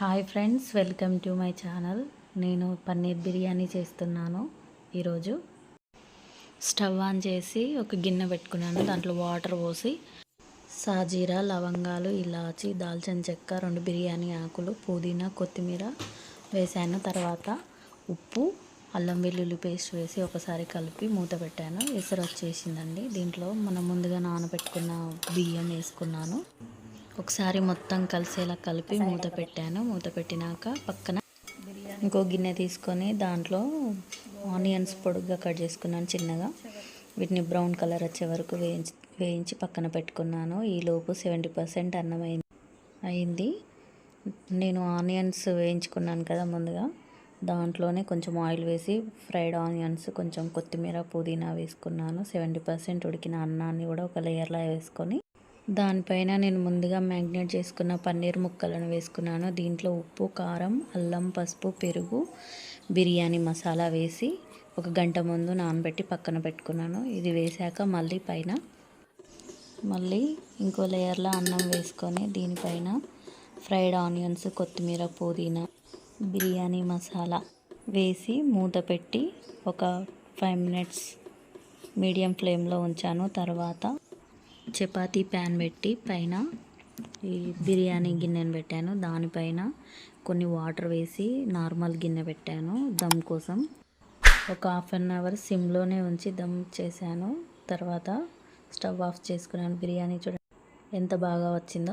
Hi friends welcome to my channel. నేను పన్నీర్ బిర్యానీ చేస్తున్నాను ఈరోజు. స్టవ్ ఆన్ చేసి ఒక గిన్నె పెట్టుకున్నాను దాంట్లో వాటర్ పోసి సాజీరా లవంగాలు ఇలాచి దాల్చిన చెక్క రెండు బిర్యానీ ఆకులు పుదీనా కొత్తిమీర వేసాను. తర్వాత ఉప్పు అల్లం వెల్లుల్లి పేస్ట్ వేసి ఒకసారి కలిపి మూత పెట్టాను. ఎసరు వచ్చేసిందండి దీంట్లో మనం ముందుగా నానబెట్టుకున్న బియ్యం వేసుకున్నాను. ఒకసారి మొత్తం కలిసేలా కలిపి మూత పెట్టాను. మూత పెట్టినాక పక్కన ఇంకో గిన్నె తీసుకొని దాంట్లో ఆనియన్స్ పొడుగ్గా కట్ చేసుకున్నాను చిన్నగా. వీటిని బ్రౌన్ కలర్ వచ్చే వరకు వేయించి వేయించి పక్కన పెట్టుకున్నాను. ఈలోపు సెవెంటీ పర్సెంట్ అన్నం అయింది. అయింది. నేను ఆనియన్స్ వేయించుకున్నాను కదా ముందుగా. దాంట్లోనే కొంచెం ఆయిల్ వేసి ఫ్రైడ్ ఆనియన్స్ కొంచెం కొత్తిమీర పుదీనా వేసుకున్నాను. సెవెంటీ పర్సెంట్ ఉడికిన అన్నాన్ని కూడా ఒక లేయర్లా వేసుకొని దానిపైన నేను ముందుగా మ్యాగ్నేట్ చేసుకున్న పన్నీర్ ముక్కలను వేసుకున్నాను. దీంట్లో ఉప్పు కారం అల్లం పసుపు పెరుగు బిర్యానీ మసాలా వేసి ఒక గంట ముందు నానబెట్టి పక్కన పెట్టుకున్నాను. ఇది వేసాక మళ్ళీ పైన మళ్ళీ ఇంకో లేయర్లో అన్నం వేసుకొని దీనిపైన ఫ్రైడ్ ఆనియన్స్ కొత్తిమీర పుదీనా బిర్యానీ మసాలా వేసి మూత పెట్టి ఒక ఫైవ్ మినిట్స్ మీడియం ఫ్లేమ్లో ఉంచాను. తర్వాత చపాతీ ప్యాన్ పెట్టి పైన ఈ బిర్యానీ గిన్నెను పెట్టాను. దానిపైన కొన్ని వాటర్ వేసి నార్మల్ గిన్నె పెట్టాను దమ్ కోసం. ఒక హాఫ్ అన్ అవర్ సిమ్లోనే ఉంచి దమ్ చేశాను. తర్వాత స్టవ్ ఆఫ్ చేసుకున్నాను. బిర్యానీ చూడండి ఎంత బాగా వచ్చిందో.